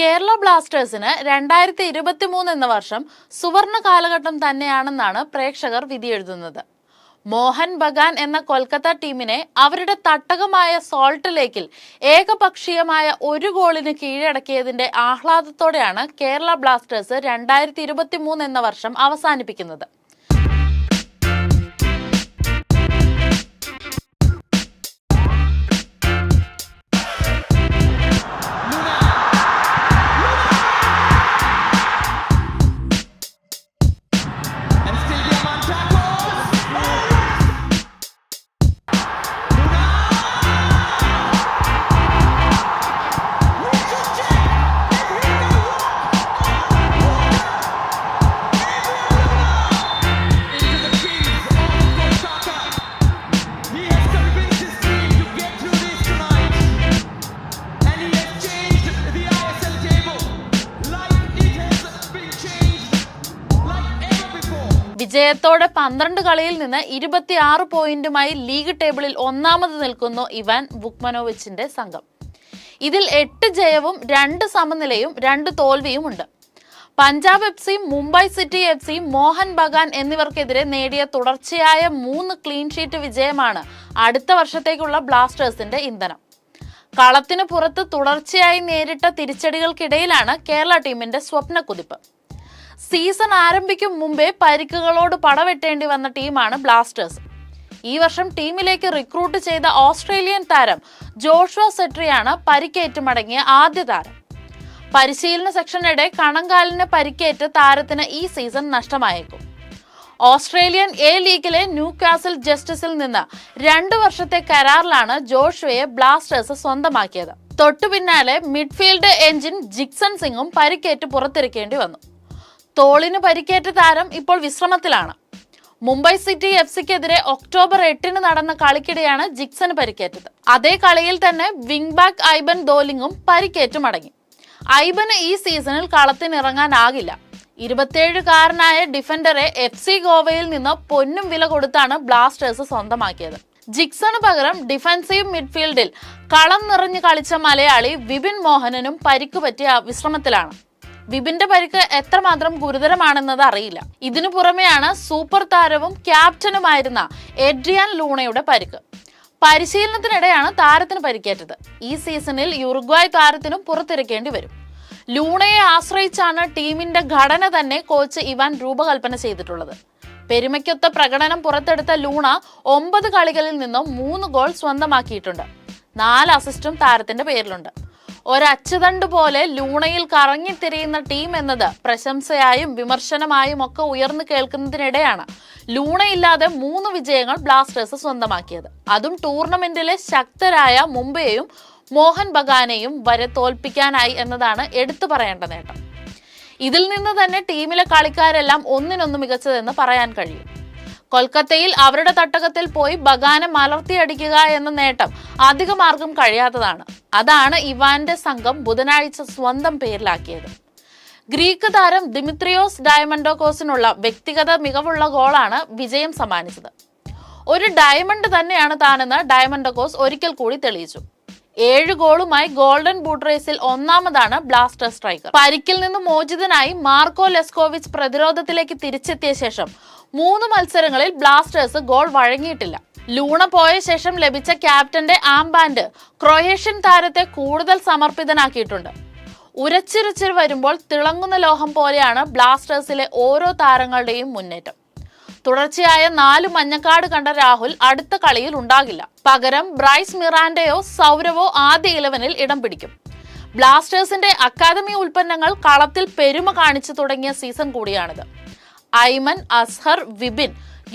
കേരള ബ്ലാസ്റ്റേഴ്സിന് രണ്ടായിരത്തി ഇരുപത്തി മൂന്ന് എന്ന വർഷം സുവർണ കാലഘട്ടം തന്നെയാണെന്നാണ് പ്രേക്ഷകർ വിധിയെഴുതുന്നത്. മോഹൻ ബഗാൻ എന്ന കൊൽക്കത്ത ടീമിനെ അവരുടെ തട്ടകമായ സോൾട്ട് ലേക്കിൽ ഏകപക്ഷീയമായ ഒരു ഗോളിന് കീഴടക്കിയതിന്റെ ആഹ്ലാദത്തോടെയാണ് കേരള ബ്ലാസ്റ്റേഴ്സ് രണ്ടായിരത്തി എന്ന വർഷം അവസാനിപ്പിക്കുന്നത്. വിജയത്തോടെ പന്ത്രണ്ട് കളിയിൽ നിന്ന് ഇരുപത്തിയാറ് പോയിന്റുമായി ലീഗ് ടേബിളിൽ ഒന്നാമത് നിൽക്കുന്നു ഇവാൻ ബുക്മനോവിച്ചിന്റെ സംഘം. ഇതിൽ എട്ട് ജയവും രണ്ട് സമനിലയും രണ്ട് തോൽവിയും ഉണ്ട് പഞ്ചാബ് എഫ് സിയും മുംബൈ സിറ്റി എഫ് സിയും മോഹൻ ബഗാൻ എന്നിവർക്കെതിരെ നേടിയ തുടർച്ചയായ മൂന്ന് ക്ലീൻ ഷീറ്റ് വിജയമാണ് അടുത്ത വർഷത്തേക്കുള്ള ബ്ലാസ്റ്റേഴ്സിന്റെ ഇന്ധനം. കളത്തിന് പുറത്ത് തുടർച്ചയായി നേരിട്ട തിരിച്ചടികൾക്കിടയിലാണ് കേരള ടീമിന്റെ സ്വപ്ന കുതിപ്പ് സീസൺ ആരംഭിക്കും മുമ്പേ പരിക്കുകളോട് പടവെട്ടേണ്ടി വന്ന ടീമാണ് ബ്ലാസ്റ്റേഴ്സ്. ഈ വർഷം ടീമിലേക്ക് റിക്രൂട്ട് ചെയ്ത ഓസ്ട്രേലിയൻ താരം ജോഷ്വ സെട്രിയാണ് പരിക്കേറ്റ് മടങ്ങിയ ആദ്യ താരം. പരിശീലന സെക്ഷനിടെ കണങ്കാലിന് പരിക്കേറ്റ് താരത്തിന് ഈ സീസൺ നഷ്ടമായേക്കും. ഓസ്ട്രേലിയൻ എ ലീഗിലെ ന്യൂ കാസിൽ ജസ്റ്റിസിൽ നിന്ന് രണ്ടു വർഷത്തെ കരാറിലാണ് ജോഷ്വയെ ബ്ലാസ്റ്റേഴ്സ് സ്വന്തമാക്കിയത്. തൊട്ടു പിന്നാലെ മിഡ്ഫീൽഡ് എഞ്ചിൻ ജിക്സൺ സിംഗും പരിക്കേറ്റ് പുറത്തിരിക്കേണ്ടി വന്നു. തോളിന് പരിക്കേറ്റ താരം ഇപ്പോൾ വിശ്രമത്തിലാണ്. മുംബൈ സിറ്റി എഫ് സിക്കെതിരെ ഒക്ടോബർ എട്ടിന് നടന്ന കളിക്കിടെയാണ് ജിക്സന് പരിക്കേറ്റത്. അതേ കളിയിൽ തന്നെ വിംഗ് ബാക്ക് ഐബൻ ദോലിങ്ങും പരിക്കേറ്റു മടങ്ങി. ഐബന് ഈ സീസണിൽ കളത്തിനിറങ്ങാനാകില്ല. ഇരുപത്തിയേഴുകാരനായ ഡിഫൻഡറെ എഫ് സി ഗോവയിൽ നിന്ന് പൊന്നും വില കൊടുത്താണ് ബ്ലാസ്റ്റേഴ്സ് സ്വന്തമാക്കിയത്. ജിക്സണ് പകരം ഡിഫൻസീവ് മിഡ്ഫീൽഡിൽ കളം നിറഞ്ഞു കളിച്ച മലയാളി വിപിൻ മോഹനനും പരിക്കുപറ്റിയ വിശ്രമത്തിലാണ്. വിപിന്റെ പരിക്ക് എത്രമാത്രം ഗുരുതരമാണെന്നത് അറിയില്ല. ഇതിനു പുറമെയാണ് സൂപ്പർ താരവും ക്യാപ്റ്റനുമായിരുന്ന എഡ്രിയാൻ ലൂണയുടെ പരിക്ക്. പരിശീലനത്തിനിടെയാണ് താരത്തിന് പരിക്കേറ്റത്. ഈ സീസണിൽ യുറുഗ്വായ് താരത്തിനും പുറത്തിരിക്കേണ്ടി വരും. ലൂണയെ ആശ്രയിച്ചാണ് ടീമിന്റെ ഘടന തന്നെ കോച്ച് ഇവാൻ രൂപകൽപ്പന ചെയ്തിട്ടുള്ളത്. പെരുമയ്ക്കൊത്ത പ്രകടനം പുറത്തെടുത്ത ലൂണ ഒമ്പത് കളികളിൽ നിന്നും മൂന്ന് ഗോൾ സ്വന്തമാക്കിയിട്ടുണ്ട്. നാല് അസിസ്റ്റും താരത്തിന്റെ പേരിലുണ്ട്. ഒരച്ചുതണ്ട് പോലെ ലൂണയിൽ കറങ്ങി കറങ്ങിത്തിരിയുന്ന ടീം എന്നത് പ്രശംസയായും വിമർശനമായും ഒക്കെ ഉയർന്നു കേൾക്കുന്നതിനിടെയാണ് ലൂണയില്ലാതെ മൂന്ന് വിജയങ്ങൾ ബ്ലാസ്റ്റേഴ്സ് സ്വന്തമാക്കിയത്. അതും ടൂർണമെന്റിലെ ശക്തരായ മുംബൈയെയും മോഹൻ ബഗാനെയും വരെ തോൽപ്പിക്കാനായി എന്നതാണ് എടുത്തു പറയേണ്ട നേട്ടം. ഇതിൽ നിന്ന് തന്നെ ടീമിലെ കളിക്കാരെല്ലാം ഒന്നിനൊന്ന് മികച്ചതെന്ന് പറയാൻ കഴിയും. കൊൽക്കത്തയിൽ അവരുടെ തട്ടകത്തിൽ പോയി ബഗാനെ മലർത്തിയടിക്കുക എന്ന നേട്ടം അധികമാർക്കും കഴിയാത്തതാണ്. അതാണ് ഇവാന്റെ സംഘം ബുധനാഴ്ച സ്വന്തം പേരിലാക്കിയത്. ഗ്രീക്ക് താരം ദിമിത്രിയോസ് ഡയമണ്ടോക്കോസിനുള്ള വ്യക്തിഗത മികവുള്ള ഗോളാണ് വിജയം സമ്മാനിച്ചത്. ഒരു ഡയമണ്ട് തന്നെയാണ് താനെന്ന് ഡയമണ്ടോക്കോസ് ഒരിക്കൽ കൂടി തെളിയിച്ചു. ഏഴ് ഗോളുമായി ഗോൾഡൻ ബൂട്ട് റേസിൽ ഒന്നാമതാണ് ബ്ലാസ്റ്റർ സ്ട്രൈക്കർ. പരിക്കിൽ നിന്ന് മോചിതനായി മാർക്കോ ലെസ്കോവിച്ച് പ്രതിരോധത്തിലേക്ക് തിരിച്ചെത്തിയ ശേഷം മൂന്ന് മത്സരങ്ങളിൽ ബ്ലാസ്റ്റേഴ്സ് ഗോൾ വഴങ്ങിയിട്ടില്ല. ലൂണ പോയ ശേഷം ലഭിച്ച ക്യാപ്റ്റന്റെ ആംബാൻഡ് ക്രൊയേഷ്യൻ താരത്തെ കൂടുതൽ സമർപ്പിതനാക്കിയിട്ടുണ്ട്. ഉരച്ചിരച്ചിൽ വരുമ്പോൾ തിളങ്ങുന്ന ലോഹം പോലെയാണ് ബ്ലാസ്റ്റേഴ്സിലെ ഓരോ താരങ്ങളുടെയും മുന്നേറ്റം. തുടർച്ചയായ നാല് മഞ്ഞക്കാട് കണ്ട രാഹുൽ അടുത്ത കളിയിൽ ഉണ്ടാകില്ല. പകരം ബ്രൈസ് മിറാൻഡയോ സൗരവോ ആദ്യ ഇലവനിൽ ഇടം പിടിക്കും. ബ്ലാസ്റ്റേഴ്സിന്റെ അക്കാദമി ഉൽപ്പന്നങ്ങൾ കളത്തിൽ പെരുമ കാണിച്ചു തുടങ്ങിയ സീസൺ കൂടിയാണിത്. ഐമൻ അസ്ഹർ വിബിൻ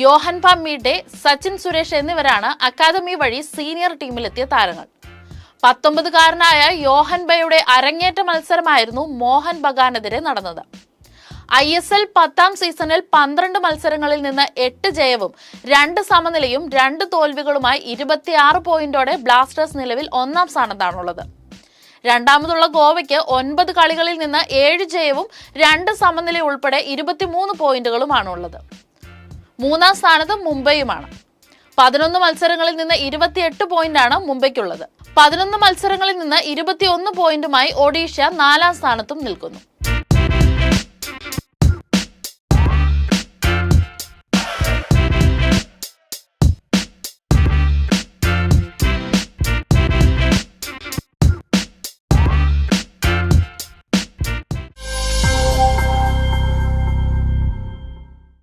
യോഹൻ പമ്മീഡെ സച്ചിൻ സുരേഷ് എന്നിവരാണ് അക്കാദമി വഴി സീനിയർ ടീമിലെത്തിയ താരങ്ങൾ. പത്തൊമ്പതുകാരനായ യോഹൻ ബയുടെ അരങ്ങേറ്റ മത്സരമായിരുന്നു മോഹൻ ബഗാനെതിരെ നടന്നത്. ഐ എസ് എൽ പത്താം സീസണിൽ പന്ത്രണ്ട് മത്സരങ്ങളിൽ നിന്ന് എട്ട് ജയവും രണ്ട് സമനിലയും രണ്ട് തോൽവികളുമായി ഇരുപത്തിയാറ് പോയിന്റോടെ ബ്ലാസ്റ്റേഴ്സ് നിലവിൽ ഒന്നാം സ്ഥാനത്താണുള്ളത്. രണ്ടാമതുള്ള ഗോവയ്ക്ക് ഒൻപത് കളികളിൽ നിന്ന് ഏഴ് ജയവും രണ്ട് സമനില ഉൾപ്പെടെ ഇരുപത്തിമൂന്ന് പോയിന്റുകളുമാണ് ഉള്ളത് മൂന്നാം സ്ഥാനത്ത് മുംബൈയുമാണ്. പതിനൊന്ന് മത്സരങ്ങളിൽ നിന്ന് ഇരുപത്തിയെട്ട് പോയിന്റാണ് മുംബൈക്കുള്ളത്. പതിനൊന്ന് മത്സരങ്ങളിൽ നിന്ന് ഇരുപത്തിയൊന്ന് പോയിന്റുമായി ഒഡീഷ നാലാം സ്ഥാനത്തും നിൽക്കുന്നു.